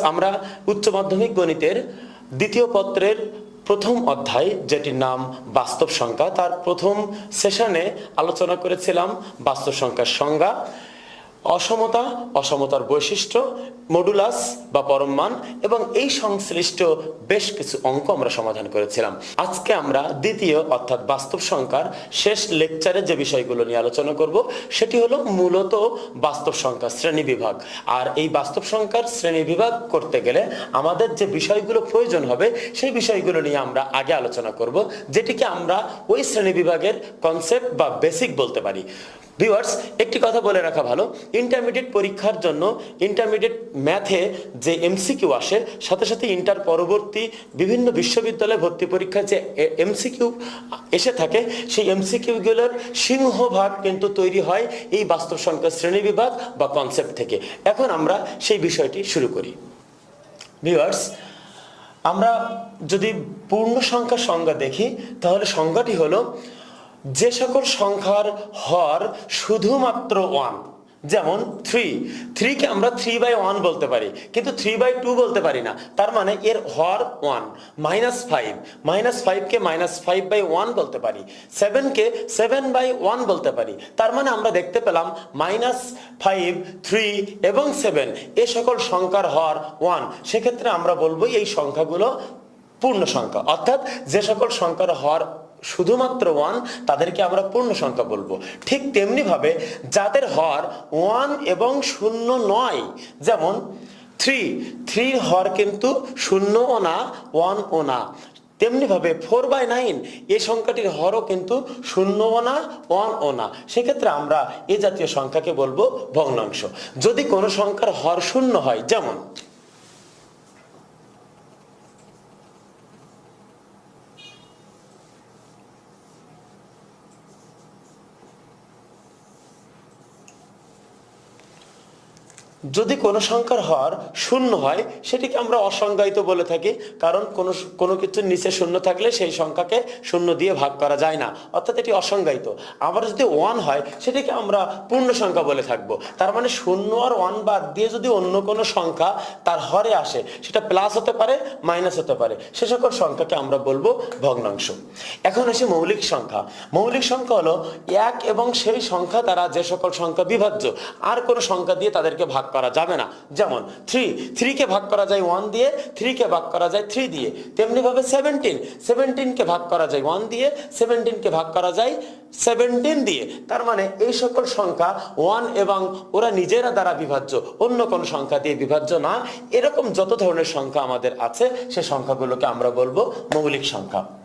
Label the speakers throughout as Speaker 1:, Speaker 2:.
Speaker 1: আমরা উচ্চ মাধ্যমিক গণিতের দ্বিতীয় পত্রের প্রথম অধ্যায়, যেটির নাম বাস্তব সংখ্যা, তার প্রথম সেশনে আলোচনা করেছিলাম বাস্তব সংখ্যার সংজ্ঞা, অসমতা, অসমতার বৈশিষ্ট্য মডুলাস বা পরমমান এবং এই সংশ্লিষ্ট বেশ কিছু অঙ্ক আমরা সমাধান করেছিলাম। আজকে আমরা দ্বিতীয় অর্থাৎ বাস্তব সংখ্যার শেষ লেকচারে যে বিষয়গুলো নিয়ে আলোচনা করব, সেটি হলো মূলত বাস্তব সংখ্যা শ্রেণি বিভাগ। আর এই বাস্তব সংখ্যার শ্রেণি বিভাগ করতে গেলে আমাদের যে বিষয়গুলো প্রয়োজন হবে, সেই বিষয়গুলো নিয়ে আমরা আগে আলোচনা করব, যেটিকে আমরা ওই শ্রেণি বিভাগের কনসেপ্ট বা বেসিক বলতে পারি। ভিউয়ার্স একটি কথা বলে রাখা ভালো ইন্টারমিডিয়েট পরীক্ষার জন্য ইন্টারমিডিয়েট ম্যাথে যে এমসিকিউ আসে, সাথে সাথে ইন্টার পরবর্তী বিভিন্ন বিশ্ববিদ্যালয়ে ভর্তি পরীক্ষায় যে এমসিকিউ এসে থাকে, সেই এমসিকিউগুলোর সিংহভাগ কিন্তু তৈরি হয় এই বাস্তব সংখ্যা শ্রেণি বিভাগ বা কনসেপ্ট থেকে। এখন আমরা সেই বিষয়টি শুরু করি। ভিউয়ার্স আমরা যদি পূর্ণ সংখ্যার সংজ্ঞা দেখি, তাহলে সংজ্ঞাটি হলো, যে সকল সংখ্যার হর শুধুমাত্র ওয়ান যেমন থ্রি থ্রিকে আমরা থ্রি বাই ওয়ান বলতে পারি, কিন্তু থ্রি বাই টু বলতে পারি না। তার মানে এর হর ওয়ান মাইনাস ফাইভ মাইনাস ফাইভকে মাইনাস ফাইভ বাই ওয়ান বলতে পারি। সেভেনকে সেভেন বাই ওয়ান বলতে পারি। তার মানে আমরা দেখতে পেলাম মাইনাস ফাইভ থ্রি এবং সেভেন এ সকল সংখ্যার হর ওয়ান সেক্ষেত্রে আমরা বলব এই সংখ্যাগুলো পূর্ণ সংখ্যা। অর্থাৎ যে সকল সংখ্যার হর শুধুমাত্র ওয়ান তাদেরকে আমরা পূর্ণ সংখ্যা বলব। ঠিক তেমনি ভাবে যাদের হর ওয়ান এবং শূন্য নয়, যেমন থ্রি থ্রির হর কিন্তু শূন্য ও না ওয়ান ও না। তেমনি ভাবে ফোর বাই নাইন এই সংখ্যাটির হরও কিন্তু শূন্য ও না ওয়ান ও না। সেক্ষেত্রে আমরা এ জাতীয় সংখ্যাকে বলব ভগ্নাংশ। যদি কোনো সংখ্যার হর শূন্য হয়, যেমন যদি কোনো সংখ্যার হর শূন্য হয়, সেটিকে আমরা অসংজ্ঞায়িত বলে থাকি, কারণ কোনো কোনো কিছুর নিচে শূন্য থাকলে সেই সংখ্যাকে শূন্য দিয়ে ভাগ করা যায় না। অর্থাৎ এটি অসংজ্ঞায়িত। আবার যদি ওয়ান হয়, সেটিকে আমরা পূর্ণ সংখ্যা বলে থাকব। তার মানে শূন্য আর ওয়ান বাদ দিয়ে যদি অন্য কোনো সংখ্যা তার হরে আসে, সেটা প্লাস হতে পারে, মাইনাস হতে পারে। সে সকল সংখ্যাকে আমরা বলব ভগ্নাংশ। এখন আসি মৌলিক সংখ্যা। মৌলিক সংখ্যা হলো এক এবং সেই সংখ্যা দ্বারা যে সকল সংখ্যা বিভাজ্য, আর কোনো সংখ্যা দিয়ে তাদেরকে ভাগ করা যাবে না। যেমন থ্রি থ্রিকে ভাগ করা যায় ওয়ান দিয়ে থ্রিকে ভাগ করা যায় থ্রি দিয়ে। তেমনি ভাবে সেভেন্টিন সেভেন্টিনকে ভাগ করা যায় ওয়ান দিয়ে সেভেন্টিনকে ভাগ করা যায় সেভেন্টিন দিয়ে। তার মানে এই সকল সংখ্যা ওয়ান এবং ওরা নিজেরা দ্বারা বিভাজ্য, অন্য কোন সংখ্যা দিয়ে বিভাজ্য না। এরকম যত ধরনের সংখ্যা আমাদের আছে, সে সংখ্যাগুলোকে আমরা বলব মৌলিক সংখ্যা।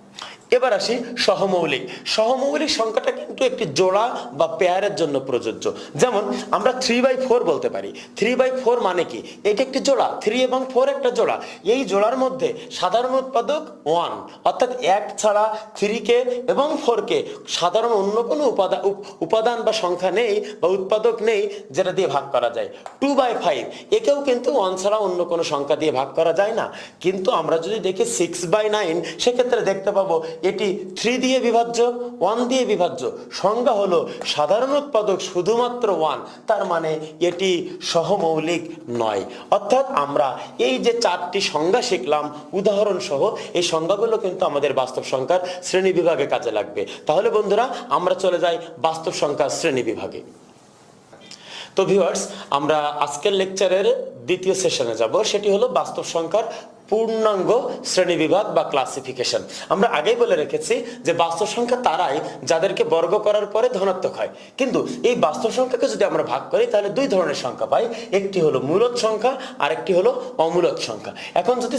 Speaker 1: এবার আসি সহমৌলিক। সহমৌলিক সংখ্যাটা কিন্তু একটি জোড়া বা পেয়ারের জন্য প্রযোজ্য। যেমন আমরা থ্রি বাই ফোর বলতে পারি। থ্রি বাই ফোর মানে কি? এটা একটি জোড়া। থ্রি এবং ফোর একটা জোড়া। এই জোড়ার মধ্যে সাধারণ উৎপাদক ওয়ান অর্থাৎ এক ছাড়া থ্রিকে এবং ফোরকে সাধারণ অন্য কোনো উপাদান উপাদান বা সংখ্যা নেই বা উৎপাদক নেই যেটা দিয়ে ভাগ করা যায়। টু বাই ফাইভ একেও কিন্তু ওয়ান ছাড়া অন্য কোনো সংখ্যা দিয়ে ভাগ করা যায় না। কিন্তু আমরা যদি দেখি সিক্স বাই নাইন সেক্ষেত্রে দেখতে পাবো এটি থ্রি দিয়ে বিভাজ্য ওয়ান দিয়ে বিভাজ্য। সংজ্ঞা হলো সাধারণ উৎপাদক শুধুমাত্র ওয়ান তার মানে এটি সহমৌলিক নয়। অর্থাৎ আমরা এই যে চারটি সংজ্ঞা শিখলাম উদাহরণ সহ এই সংজ্ঞাগুলো কিন্তু আমাদের বাস্তব সংখ্যার শ্রেণি বিভাগে কাজে লাগবে। তাহলে বন্ধুরা, আমরা চলে যাই বাস্তব সংখ্যার শ্রেণি বিভাগে। তো ভিউয়ার্স আমরা আজকের লেকচারের দ্বিতীয় সেশনে যাব। সেটি হলো বাস্তব সংখ্যার পূর্ণাঙ্গ শ্রেণি বিভাগ বা ক্লাসিফিকেশন আমরা আগেই বলে রেখেছি যে বাস্তব সংখ্যা তারাই যাদেরকে বর্গ করার পরে ধনাত্মক হয়। কিন্তু এই বাস্তব সংখ্যাকে যদি আমরা ভাগ করি, তাহলে দুই ধরনের সংখ্যা পাই। একটি হলো মূলত সংখ্যা আর একটি হলো অমূলত সংখ্যা। এখন যদি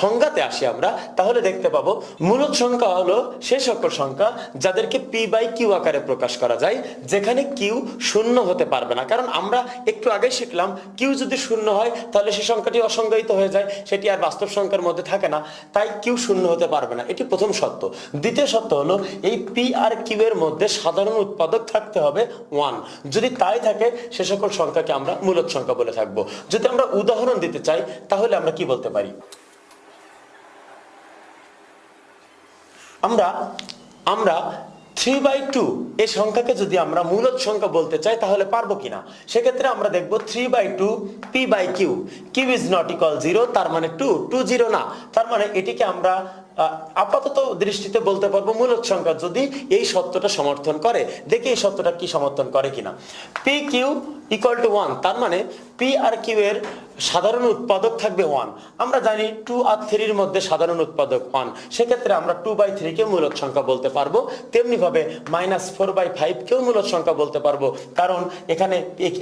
Speaker 1: সংজ্ঞাতে আসি আমরা, তাহলে দেখতে পাবো মূলত সংখ্যা হলো সে সকল সংখ্যা যাদেরকে পি বাই কিউ আকারে প্রকাশ করা যায়, যেখানে কিউ শূন্য হতে পারবে না। কারণ আমরা একটু আগে শিখলাম কিউ যদি শূন্য হয়, তাহলে সে সংখ্যাটি অসংজ্ঞায়িত হয়ে যায়, সেটি আর বাস্তব সংখ্যার মধ্যে থাকে না, তাই কিউ শূন্য হতে পারবে না। এটি প্রথম সত্য দ্বিতীয় সত্য হলো, এই পি আর কিউ এর মধ্যে সাধারণ উৎপাদক থাকতে হবে ওয়ান যদি তাই থাকে, সে সকল সংখ্যাকে আমরা মূলত সংখ্যা বলে থাকব। যদি আমরা উদাহরণ দিতে চাই, তাহলে আমরা কি বলতে পারি? আমরা আমরা থ্রি বাই টু এই সংখ্যাকে যদি আমরা মূলত সংখ্যা বলতে চাই, তাহলে পারব কিনা? সেক্ষেত্রে আমরা দেখব three by two P by Q Q is not equal zero তার মানে টু টু জিরো না। তার মানে এটিকে আমরা আপাতত দৃষ্টিতে বলতে পারব মূলত সংখ্যা যদি এই সত্যটা সমর্থন করে। দেখি এই সত্যটা কি সমর্থন করে কিনা। P Q equal to one তার মানে পি আর কিউ এর সাধারণ উৎপাদক থাকবে ওয়ান আমরা জানি টু আর থ্রির মধ্যে সাধারণ উৎপাদক ওয়ান সেক্ষেত্রে আমরা টু বাই থ্রিকে মূলত সংখ্যা বলতে পারব। তেমনি ভাবে মাইনাস ফোর বাই ফাইভকেও মূলত সংখ্যা বলতে পারব। কারণ এখানে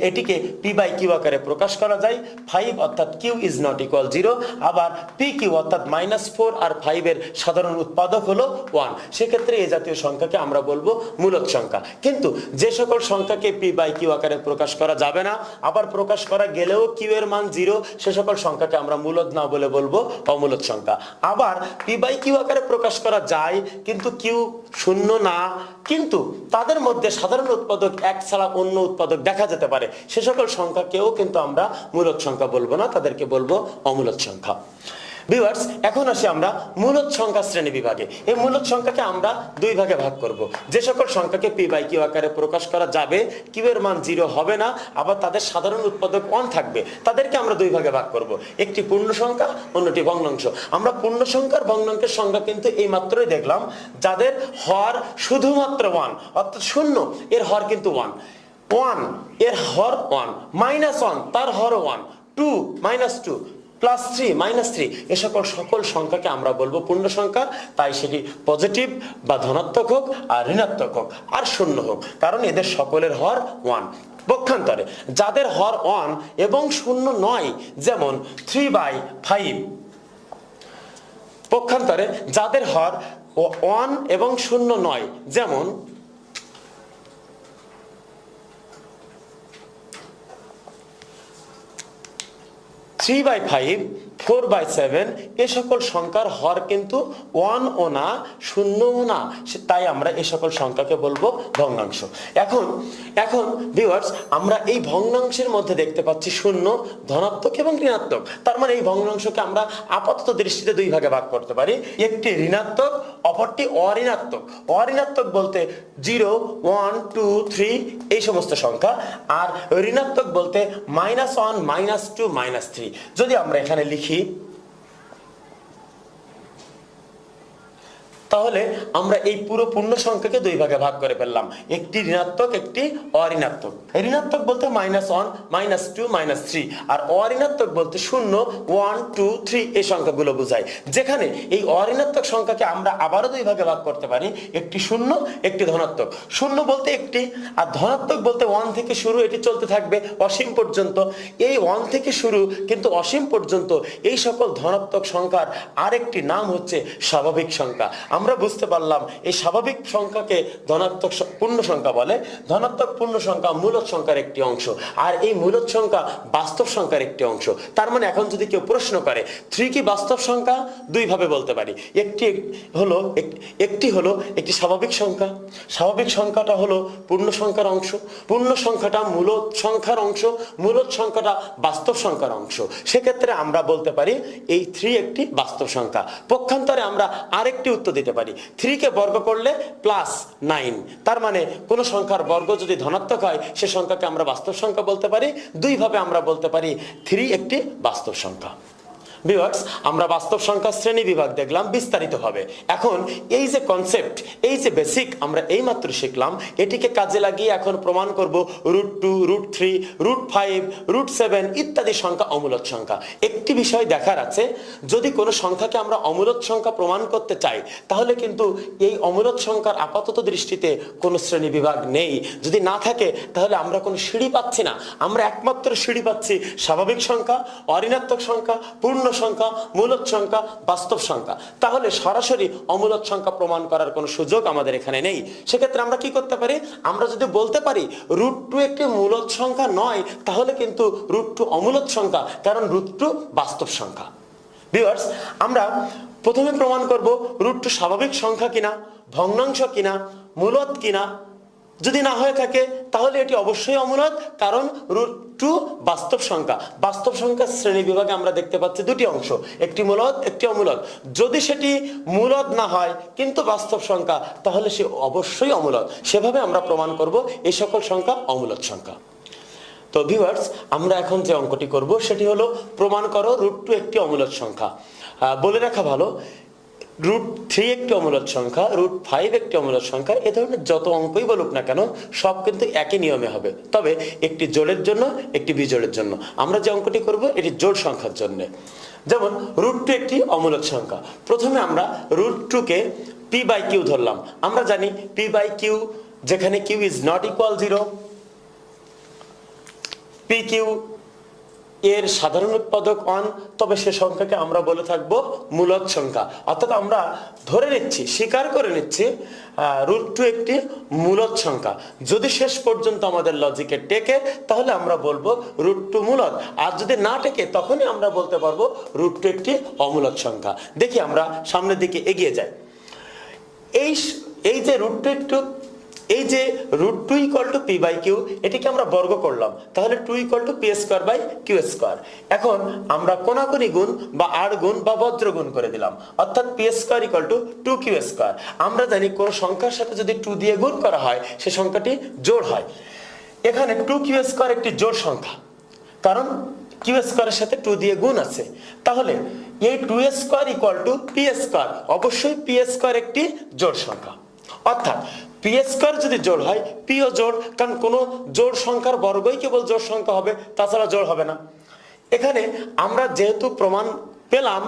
Speaker 1: এটিকে পি বাই কিউ আকারে প্রকাশ করা যায়। ফাইভ অর্থাৎ Q is not equal zero আবার পি কিউ অর্থাৎ মাইনাস ফোর আর ফাইভের সাধারণ উৎপাদক হলো ওয়ান সেক্ষেত্রে এই জাতীয় সংখ্যাকে আমরা বলব মূলত সংখ্যা। কিন্তু যে সকল সংখ্যাকে পি বাই কিউ আকারে প্রকাশ করা যাবে না, আবার প্রকাশ করা গেলেও কিউ এর মান জিরো সে সকল সংখ্যাকে আমরা মূলত না বলে বলব অমূলত সংখ্যা। আবার পি বাই কিউ আকারে প্রকাশ করা যায়, কিন্তু কিউ শূন্য না, কিন্তু তাদের মধ্যে সাধারণ উৎপাদক এক ছাড়া অন্য উৎপাদক দেখা যেতে পারে। সে সকল সংখ্যাকেও কিন্তু আমরা মূলত সংখ্যা বলব না, তাদেরকে বলব অমূলত সংখ্যা। ভিউয়ার্স এখন আসি আমরা মূলত সংখ্যা শ্রেণি বিভাগে। এই মূলত সংখ্যাকে আমরা দুই ভাগে ভাগ করব। যে সকল সংখ্যাকে পি বাই কিউ আকারে প্রকাশ করা যাবে কিউ এর মান জিরো হবে না, আবার তাদের সাধারণ উৎপাদক ওয়ান থাকবে। তাদেরকে আমরা দুই ভাগে ভাগ করব। একটি পূর্ণ সংখ্যা, অন্যটি ভগ্নাংশ। আমরা পূর্ণ সংখ্যার ভগ্নাংশের সংখ্যা কিন্তু এই মাত্রই দেখলাম, যাদের হর শুধুমাত্র ওয়ান অর্থাৎ শূন্য, এর হর কিন্তু ওয়ান ওয়ানের হর ওয়ান মাইনাস ওয়ান তার হর one two minus two plus three minus three এ সকল সকল সংখ্যাকে আমরা বলব পূর্ণ সংখ্যা। তাই সেটি পজিটিভ বা ধনাত্মক হোক আর ঋণাত্মক হোক আর শূন্য হোক। কারণ এদের সকলের হর ওয়ান পক্ষান্তরে যাদের হর ওয়ান এবং শূন্য নয়, যেমন থ্রি বাই ফাইভ পক্ষান্তরে যাদের হর ওয়ান এবং শূন্য নয়, যেমন three by five four by seven, এ সকল সংখ্যার হর কিন্তু ওয়ান ও না, শূন্য ও না তাই আমরা এই সকল সংখ্যাকে বলব ভগ্নাংশ। এখন এখন ভিউয়ার্স আমরা এই ভগ্নাংশের মধ্যে দেখতে পাচ্ছি শূন্য, ধনাত্মক এবং ঋণাত্মক। তার মানে এই ভগ্নাংশকে আমরা আপাতত দৃষ্টিতে দুই ভাগে ভাগ করতে পারি। একটি ঋণাত্মক, অপরটি অঋণাত্মক। অঋণাত্মক বলতে জিরো, ওয়ান, টু, থ্রি, এই সমস্ত সংখ্যা। আর ঋণাত্মক বলতে minus one, minus two, minus three. যদি আমরা এখানে লিখি que তাহলে আমরা এই পুরো পূর্ণ সংখ্যাকে দুই ভাগে ভাগ করে ফেললাম। একটি ঋণাত্মক, একটি অঋণাত্মক। ঋণাত্মক বলতে minus one minus two minus three আর অঋণাত্মক বলতে শূন্য ওয়ান টু থ্রি এই সংখ্যাগুলো বোঝায়। যেখানে এই অঋণাত্মক সংখ্যাকে আমরা আবারও দুই ভাগে ভাগ করতে পারি। একটি শূন্য, একটি ধনাত্মক। শূন্য বলতে একটি, আর ধনাত্মক বলতে ওয়ান থেকে শুরু এটি চলতে থাকবে অসীম পর্যন্ত। এই ওয়ান থেকে শুরু কিন্তু অসীম পর্যন্ত এই সকল ধনাত্মক সংখ্যার আরেকটি নাম হচ্ছে স্বাভাবিক সংখ্যা। আমরা বুঝতে পারলাম এই স্বাভাবিক সংখ্যাকে ধনাত্মক পূর্ণ সংখ্যা বলে। ধনাত্মক পূর্ণ সংখ্যা মূলত সংখ্যার একটি অংশ। আর এই মূলত সংখ্যা বাস্তব সংখ্যার একটি অংশ। তার মানে এখন যদি কেউ প্রশ্ন করে, থ্রি কি বাস্তব সংখ্যা? দুই ভাবে বলতে পারি। একটি হলো এক- একটি হলো একটি স্বাভাবিক সংখ্যা। স্বাভাবিক সংখ্যাটা হলো পূর্ণ সংখ্যার অংশ। পূর্ণ সংখ্যাটা মূলত সংখ্যার অংশ, মূলত সংখ্যাটা বাস্তব সংখ্যার অংশ। সেক্ষেত্রে আমরা বলতে পারি, এই থ্রি একটি বাস্তব সংখ্যা। পক্ষান্তরে আমরা আরেকটি উত্তর পারি। থ্রিকে বর্গ করলে প্লাস নাইন তার মানে কোনো সংখ্যার বর্গ যদি ধনাত্মক হয়, সে সংখ্যাকে আমরা বাস্তব সংখ্যা বলতে পারি। দুইভাবে আমরা বলতে পারি থ্রি একটি বাস্তব সংখ্যা। ভিউয়ার্স আমরা বাস্তব সংখ্যা শ্রেণি বিভাগ দেখলাম, বিস্তারিত হবে। এখন এই যে কনসেপ্ট এই যে বেসিক আমরা এইমাত্র শিখলাম, এটিকে কাজে লাগিয়ে এখন প্রমাণ করব root two root three root five root seven ইত্যাদি সংখ্যা অমূলত সংখ্যা। একটি বিষয় দেখার আছে, যদি কোনো সংখ্যাকে আমরা অমূলত সংখ্যা প্রমাণ করতে চাই, তাহলে কিন্তু এই অমূলত সংখ্যার আপাতত দৃষ্টিতে কোনো শ্রেণি বিভাগ নেই। যদি না থাকে, তাহলে আমরা কোনো সিঁড়ি পাচ্ছি না। আমরা একমাত্র সিঁড়ি পাচ্ছি স্বাভাবিক সংখ্যা, অঋণাত্মক সংখ্যা, পূর্ণ সংখ্যা, মূলত সংখ্যা, বাস্তব সংখ্যা। তাহলে সরাসরি অমূলত সংখ্যা প্রমাণ করার কোনো সুযোগ আমাদের এখানে নেই। সেক্ষেত্রে আমরা কি করতে পারি? আমরা যদি বলতে পারি রুট টু একটি মূলত সংখ্যা নয়, তাহলে কিন্তু রুট টু অমূলত সংখ্যা, কারণ রুট টু বাস্তব সংখ্যা। ভিউয়ার্স আমরা প্রথমে প্রমাণ করব রুট টু স্বাভাবিক সংখ্যা কিনা, ভগ্নাংশ কিনা, মূলত কিনা যদি না হয়ে থাকে, তাহলে এটি অবশ্যই অমূলদ কারণ রুট টু বাস্তব সংখ্যা। বাস্তব সংখ্যা শ্রেণি বিভাগে আমরা দেখতে পাচ্ছি দুটি অংশ, একটি মূলত একটি অমূলদ। যদি সেটি মূলত না হয়, কিন্তু বাস্তব সংখ্যা, তাহলে সে অবশ্যই অমূলদ। সেভাবে আমরা প্রমাণ করব এই সকল সংখ্যা অমূলদ সংখ্যা। তো ভিউয়ার্স আমরা এখন যে অঙ্কটি করব, সেটি হলো, প্রমাণ করো রুট টু একটি অমূলদ সংখ্যা। বলে রাখা ভালো রুট থ্রি একটি অমূলদ সংখ্যা রুট ফাইভ একটি অমূলদ সংখ্যা, এ ধরনের যত অঙ্কই বলুক না কেন, সব কিন্তু একই নিয়মে হবে। তবে একটি জোড়ের জন্য, একটি বিজোড়ের জন্য। আমরা যে অঙ্কটি করব, এটি জোড় সংখ্যার জন্য। যেমন রুট টু একটি অমূলদ সংখ্যা। প্রথমে আমরা রুট টুকে পি বাই কিউ ধরলাম। আমরা জানি পি বাই কিউ যেখানে Q is not equal zero P Q এর সাধারণ উৎপাদক ওয়ান তবে সে সংখ্যাকে আমরা বলে থাকব মূলদ সংখ্যা। অর্থাৎ আমরা ধরে নিচ্ছি, স্বীকার করে নিচ্ছি রুট টু একটি মূলদ সংখ্যা। যদি শেষ পর্যন্ত আমাদের লজিকে টেকে, তাহলে আমরা বলব রুট টু মূলদ। আর যদি না টেকে, তখনই আমরা বলতে পারব রুট টু একটি অমূলদ সংখ্যা। দেখি আমরা সামনের দিকে এগিয়ে যাই। এই এই যে রুট টু একটু এই যে root two equal to P by Q এটিকে আমরা বর্গ করলাম। তাহলে two equal to P square by Q square এখন আমরা কোনাকুনি গুণ বা আর গুণ বা বজ্র গুণ করে দিলাম। অর্থাৎ P square equal to two Q square আমরা জানি কোন সংখ্যার সাথে যদি টু দিয়ে গুণ করা হয়, সে সংখ্যাটি জোড় হয়। এখানে টু কিউ স্কোয়ার একটি জোড় সংখ্যা। কারণ কিউ স্কোয়ারের সাথে টু দিয়ে গুণ আছে। তাহলে এই two square equal to P square অবশ্যই পি স্কোয়ার একটি জোড় সংখ্যা। অর্থাৎ পি স্কোয়ার যদি জোর হয় পিও জোর কারণ কোনো জোর সংখ্যার বর্গই কেবল জোর সংখ্যা হবে, তাছাড়া জোর হবে না। এখানে আমরা যেহেতু প্রমাণ পেলাম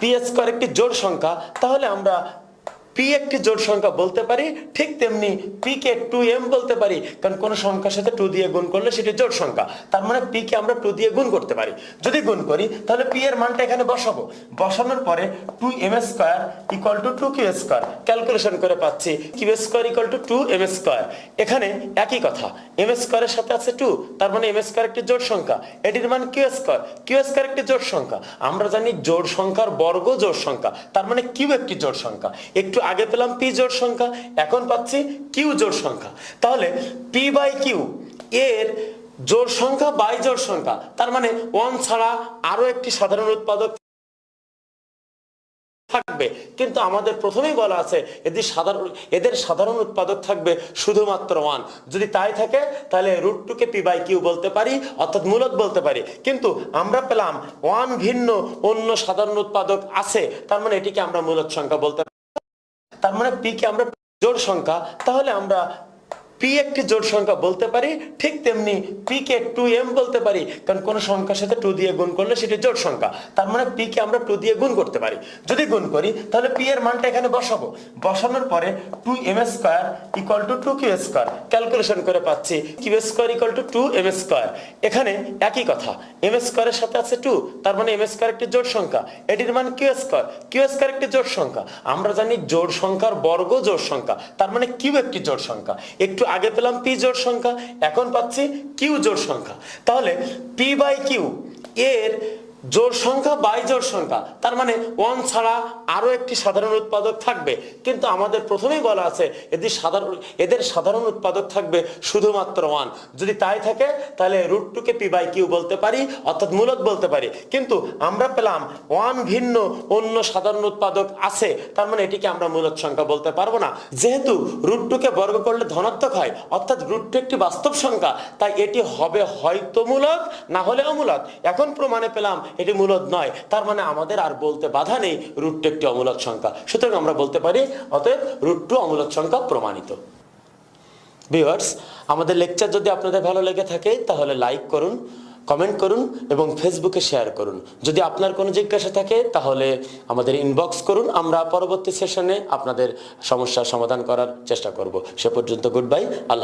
Speaker 1: পি স্কোয়ার একটি জোর সংখ্যা, তাহলে আমরা পি একটি জোড় সংখ্যা বলতে পারি, ঠিক তেমনি পি কে টু এম বলতে পারি, কারণ কোন সংখ্যার সাথে টু দিয়ে গুণ করলে সেটি জোড় সংখ্যা। তার মানে পি কে আমরা টু দিয়ে গুণ করতে পারি। যদি গুণ করি, তাহলে পি এর মানটা এখানে বসাবো। বসানোর পরে two M square equal to two Q square calculation করে পাচ্ছি Q square equal to two M square এখানে একই কথা এম স্কোয়ারের সাথে আছে টু তার মানে এম স্কোয়ার একটি জোড় সংখ্যা। এটির মান কিউ স্কোয়ার কিউ স্কোয়ার একটি জোড় সংখ্যা। আমরা জানি জোড় সংখ্যার বর্গ জোড় সংখ্যা। তার মানে কিউ একটি জোড় সংখ্যা। একটু আগে পেলাম পি জোর সংখ্যা, এখন পাচ্ছি কিউ জোর সংখ্যা। তাহলে পি বাই কিউ এর জোর সংখ্যা বাই জোর সংখ্যা, তার মানে ওয়ান ছাড়া আরও একটি সাধারণ উৎপাদক থাকবে। কিন্তু আমাদের প্রথমেই বলা আছে, এদের সাধারণ এদের সাধারণ উৎপাদক থাকবে শুধুমাত্র ওয়ান যদি তাই থাকে, তাহলে রুট টুকে পি বাই কিউ বলতে পারি, অর্থাৎ মূলত বলতে পারি। কিন্তু আমরা পেলাম ওয়ান ভিন্ন অন্য সাধারণ উৎপাদক আছে, তার মানে এটিকে আমরা মূলত সংখ্যা বলতে তার মানে পি কে আমরা জোড় সংখ্যা তাহলে আমরা পি একটি জোড় সংখ্যা বলতে পারি, ঠিক তেমনি পি কে টু এম বলতে পারি, কারণ কোন সংখ্যার সাথে টু দিয়ে গুণ করলে সেটি জোড় সংখ্যা। তার মানে পি কে আমরা টু দিয়ে গুণ করতে পারি। যদি গুণ করি, তাহলে পি এর মানটা এখানে বসাবো। বসানোর পরে two M square equal to two Q square calculation করে পাচ্ছি Q square equal to two M square এখানে একই কথা এম স্কোয়ারের সাথে আছে টু তার মানে এম স্কোয়ার একটি জোড় সংখ্যা। এটির মান কিউ স্কোয়ার কিউ স্কোয়ার একটি জোড় সংখ্যা। আমরা জানি জোড় সংখ্যার বর্গ জোড় সংখ্যা। তার মানে কিউ একটি জোড় সংখ্যা। একটু আগে পেলাম পি জোর সংখ্যা, এখন পাচ্ছি কিউ জোর সংখ্যা। তাহলে পি বাই কিউ, এর জোড় সংখ্যা বাই জোড় সংখ্যা, তার মানে ওয়ান ছাড়া আরও একটি সাধারণ উৎপাদক থাকবে। কিন্তু আমাদের প্রথমেই বলা আছে, এদের সাধারণ এদের সাধারণ উৎপাদক থাকবে শুধুমাত্র ওয়ান। যদি তাই থাকে, তাহলে রুট টুকে পি বাই কিউ বলতে পারি, অর্থাৎ মূলত বলতে পারি। কিন্তু আমরা পেলাম ওয়ান ভিন্ন অন্য সাধারণ উৎপাদক আছে, তার মানে এটিকে আমরা মূলত সংখ্যা বলতে পারব না। যেহেতু রুট টুকে বর্গ করলে ধনাত্মক হয়, অর্থাৎ রুট টু একটি বাস্তব সংখ্যা, তাই এটি হবে হয়তো মূলক, না হলে অমূলক। এখন প্রমাণে পেলাম এটি মূলদ নয়। তার মানে আমাদের আর বলতে বাধা নেই রুট টু একটি অমূলক সংখ্যা। সুতরাং আমরা বলতে পারি, অতএব রুট টু অমূলক সংখ্যা প্রমাণিত। ভিউয়ার্স আমাদের লেকচার যদি আপনাদের ভালো লেগে থাকে, তাহলে লাইক করুন কমেন্ট করুন এবং ফেসবুকে শেয়ার করুন। যদি আপনার কোনো জিজ্ঞাসা থাকে, তাহলে আমাদের ইনবক্স করুন। আমরা পরবর্তী সেশনে আপনাদের সমস্যার সমাধান করার চেষ্টা করব। সে পর্যন্ত গুড বাই আল্লাহ